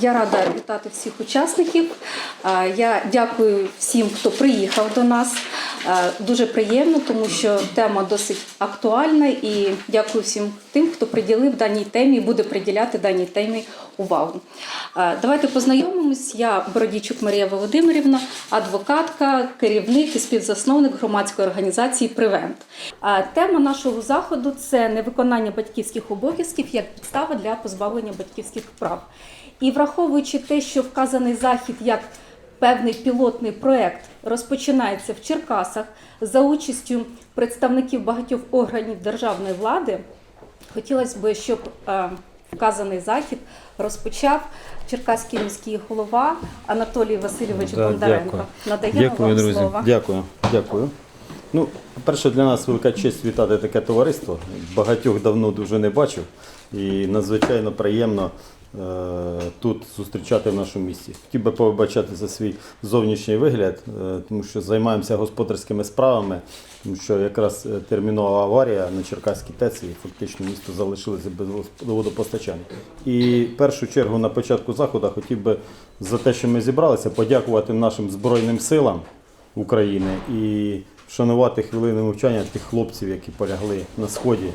Я рада вітати всіх учасників. Я дякую всім, хто приїхав до нас. Дуже приємно, тому що тема досить актуальна. І дякую всім тим, хто приділив даній темі і буде приділяти даній темі увагу. Давайте познайомимось. Я Бородійчук Марія Володимирівна, адвокатка, керівник і співзасновник громадської організації Превент. Е, Тема нашого заходу це невиконання батьківських обов'язків як підстава для позбавлення батьківських прав. І враховуючи те, що вказаний захід як певний пілотний проект розпочинається в Черкасах за участю представників багатьох органів державної влади, хотілося б, щоб е, вказаний захід розпочав Черкаський міський голова Анатолій Васильович Да, Бондаренко. дякую. Надаємо Дякую, вам друзі. слово. Дякую. Дякую. Ну, перше, для нас велика честь вітати таке товариство. Багатьох давно дуже не бачив. І надзвичайно приємно тут зустрічати в нашому місті. Хотів би побачати за свій зовнішній вигляд, е, тому що займаємося господарськими справами, тому що якраз е, термінова аварія на Черкаській ТЕЦ і фактично місто залишилося без водопостачання. І в першу чергу на початку заходу хотів би за те, що ми зібралися, подякувати нашим Збройним силам України і вшанувати хвилини мовчання тих хлопців, які полягли на сході.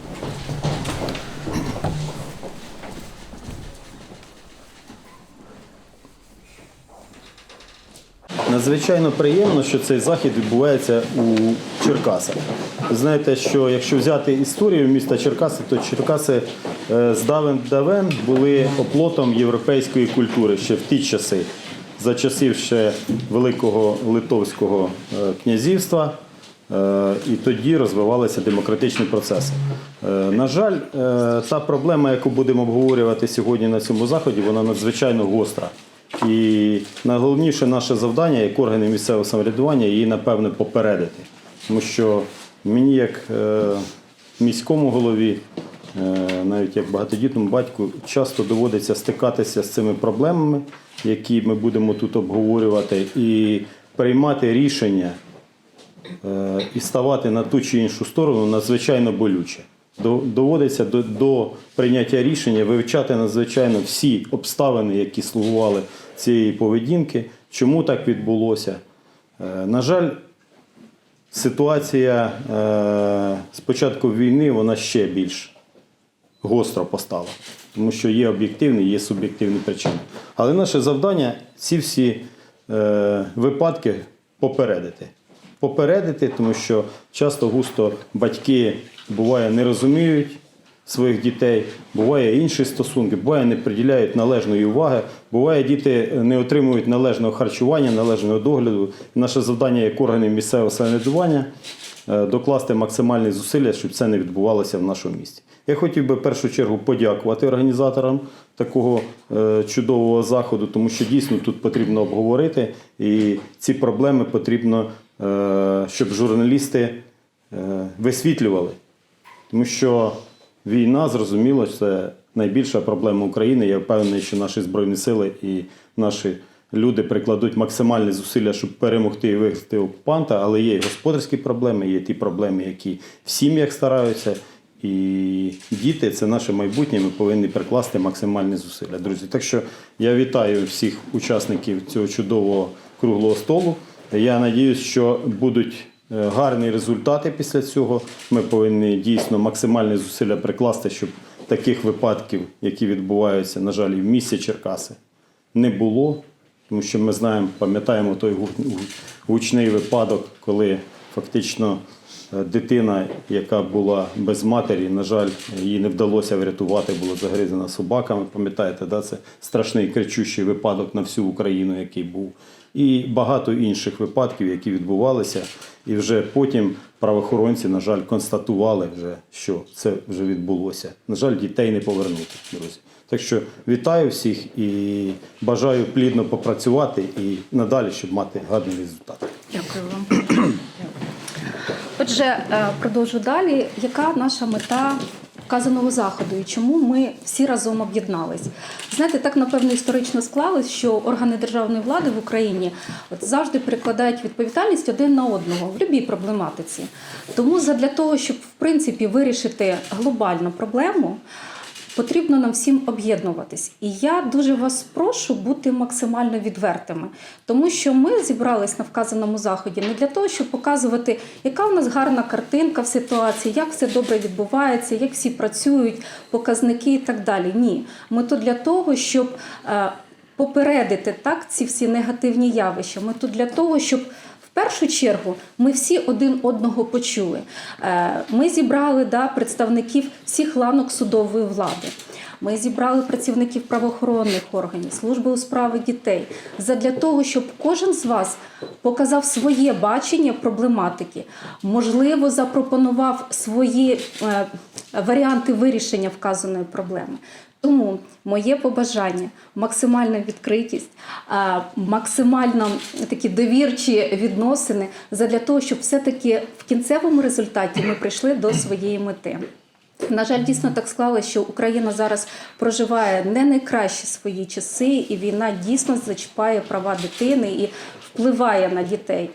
Надзвичайно приємно, що цей захід відбувається у Черкасах. Ви знаєте, що якщо взяти історію міста Черкаси, то Черкаси е, з давен давен були оплотом європейської культури ще в ті часи, за часів ще Великого Литовського е, князівства. Е, І тоді розвивалися демократичні процеси. На жаль, та проблема, яку будемо обговорювати сьогодні на цьому заході, вона надзвичайно гостра. І найголовніше наше завдання як органи місцевого самоврядування її, напевне, попередити. Тому що мені, як е, міському голові, е, навіть як багатодітному батьку, часто доводиться стикатися з цими проблемами, які ми будемо тут обговорювати, і приймати рішення е, і ставати на ту чи іншу сторону надзвичайно болюче. До- Доводиться до, до прийняття рішення вивчати надзвичайно всі обставини, які слугували цієї поведінки, чому так відбулося. Е, На жаль, ситуація е, з початку війни вона ще більш гостро постала, тому що є об'єктивні, є суб'єктивні причини. Але наше завдання ці всі е, випадки попередити. Попередити, тому що часто густо батьки буває не розуміють своїх дітей, буває інші стосунки, буває не приділяють належної уваги, буває діти не отримують належного харчування, належного догляду. Наше завдання як органів місцевого самоврядування е, докласти максимальні зусилля, щоб це не відбувалося в нашому місті. Я хотів би в першу чергу подякувати організаторам такого е, чудового заходу, тому що дійсно тут потрібно обговорити, і ці проблеми потрібно, е, щоб журналісти висвітлювали. Тому що війна, зрозуміло, це найбільша проблема України. Я впевнений, що наші Збройні сили і наші люди прикладуть максимальні зусилля, щоб перемогти і виграти окупанта, але є і господарські проблеми, є ті проблеми, які в сім'ях стараються. І діти це наше майбутнє. Ми повинні прикласти максимальні зусилля. Друзі, так що я вітаю всіх учасників цього чудового круглого столу. Я надіюсь, що будуть гарні результати після цього. Ми повинні дійсно максимальні зусилля прикласти, щоб таких випадків, які відбуваються, на жаль, в місті Черкаси, не було. Тому що ми знаємо, пам'ятаємо той гу- гу- гучний випадок, коли фактично е, дитина, яка була без матері, на жаль, їй не вдалося врятувати, була загризана собаками. Пам'ятаєте, да? це страшний кричущий випадок на всю Україну, який був. І багато інших випадків, які відбувалися. І вже потім правоохоронці, на жаль, констатували, вже, що це вже відбулося. На жаль, дітей не повернути, друзі. Так що вітаю всіх і бажаю плідно попрацювати і надалі, щоб мати гарний результат. Дякую вам. Отже, е, продовжу далі. Яка наша мета вказаного заходу і чому ми всі разом об'єднались? Знаєте, так напевно історично склалось, що органи державної влади в Україні от завжди перекладають відповідальність один на одного в будь-якій проблематиці. Тому задля того, щоб в принципі вирішити глобальну проблему. Потрібно нам всім об'єднуватись. І я дуже вас прошу бути максимально відвертими, тому що ми зібрались на вказаному заході не для того, щоб показувати, яка у нас гарна картинка в ситуації, як все добре відбувається, як всі працюють, показники і так далі. Ні, ми тут для того, щоб е, попередити так ці всі негативні явища. Ми тут для того, щоб першу чергу ми всі один одного почули. Е, Ми зібрали да, представників всіх ланок судової влади. Ми зібрали працівників правоохоронних органів, служби у справи дітей задля того, щоб кожен з вас показав своє бачення проблематики, можливо, запропонував свої е, варіанти вирішення вказаної проблеми. Тому моє побажання максимальна відкритість, максимально такі довірчі відносини задля того, щоб все-таки в кінцевому результаті ми прийшли до своєї мети. На жаль, дійсно так склалося, що Україна зараз проживає не найкращі свої часи, і війна дійсно зачіпає права дитини і впливає на дітей.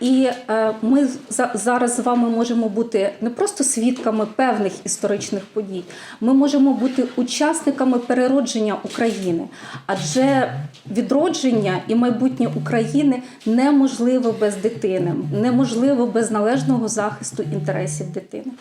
І е, ми за- зараз з вами можемо бути не просто свідками певних історичних подій, ми можемо бути учасниками переродження України, адже відродження і майбутнє України неможливо без дитини, неможливо без належного захисту інтересів дитини.